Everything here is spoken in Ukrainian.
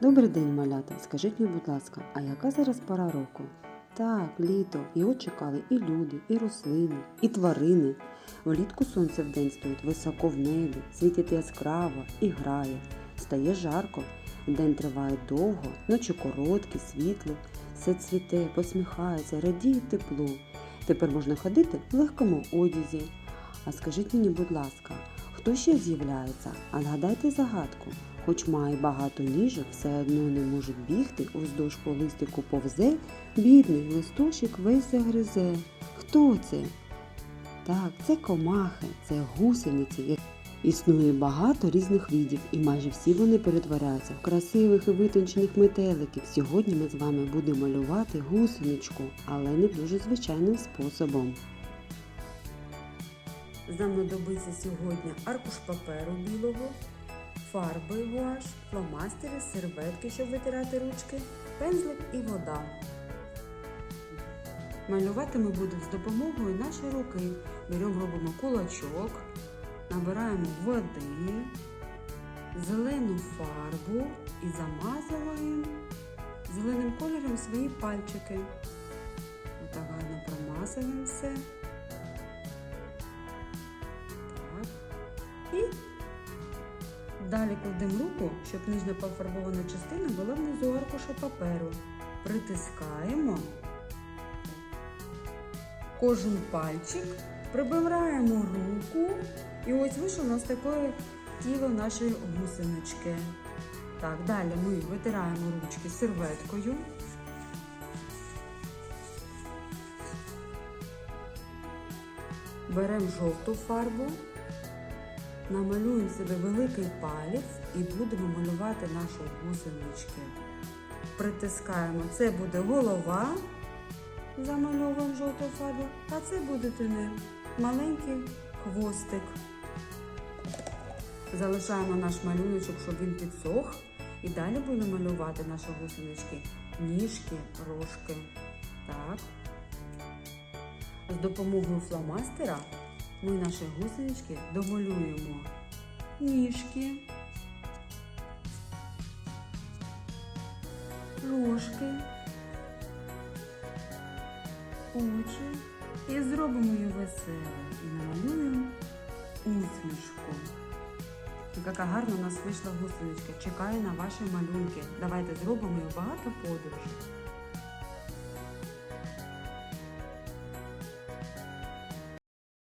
Добрий день, малята. Скажіть мені, будь ласка, а яка зараз пора року? Так, літо. Його чекали і люди, і рослини, і тварини. Влітку сонце вдень стоїть високо в небі, світить яскраво і грає. Стає жарко, день триває довго, ночі короткі, світлі, все цвіте, посміхається, радіє тепло. Тепер можна ходити в легкому одязі. А скажіть мені, будь ласка, хто ще з'являється? А нагадайте загадку. Хоч має багато ніжок, все одно не може бігти, уздовж по листику повзе, бідний листочок весь загризе. Хто це? Так, це комахи, це гусениці. Існує багато різних видів, і майже всі вони перетворяються в красивих і витончених метеликів. Сьогодні ми з вами будемо малювати гусеничку, але не дуже звичайним способом. Нам сьогодні аркуш паперу білого, фарби гуаш, фломастери, серветки, щоб витирати ручки, пензлик і вода. Малювати ми будемо з допомогою нашої руки. Беремо, робимо кулачок, набираємо води, зелену фарбу і замазуємо зеленим кольором свої пальчики. Отак гарно промазуємо все. Далі кладемо руку, щоб нижня пофарбована частина була внизу аркуша паперу. Притискаємо кожен пальчик, прибираємо руку, і ось вийшло у нас таке тіло нашої гусенички. Так, далі ми витираємо ручки серветкою. Беремо жовту фарбу, намалюємо себе великий палець і будемо малювати нашу гусенички. Притискаємо, це буде голова, замальовуємо жовту фарбу, а це буде тюни, маленький хвостик. Залишаємо наш малюночок, щоб він підсох. І далі будемо малювати наші гусенички, ніжки, рожки. Так. З допомогою фломастера ми наші гусенички домалюємо ніжки, рожки, очі і зробимо її весело і намалюємо усмішку. Яка гарна у нас вийшла гусеничка. Чекаю на ваші малюнки. Давайте зробимо її багато подорожей.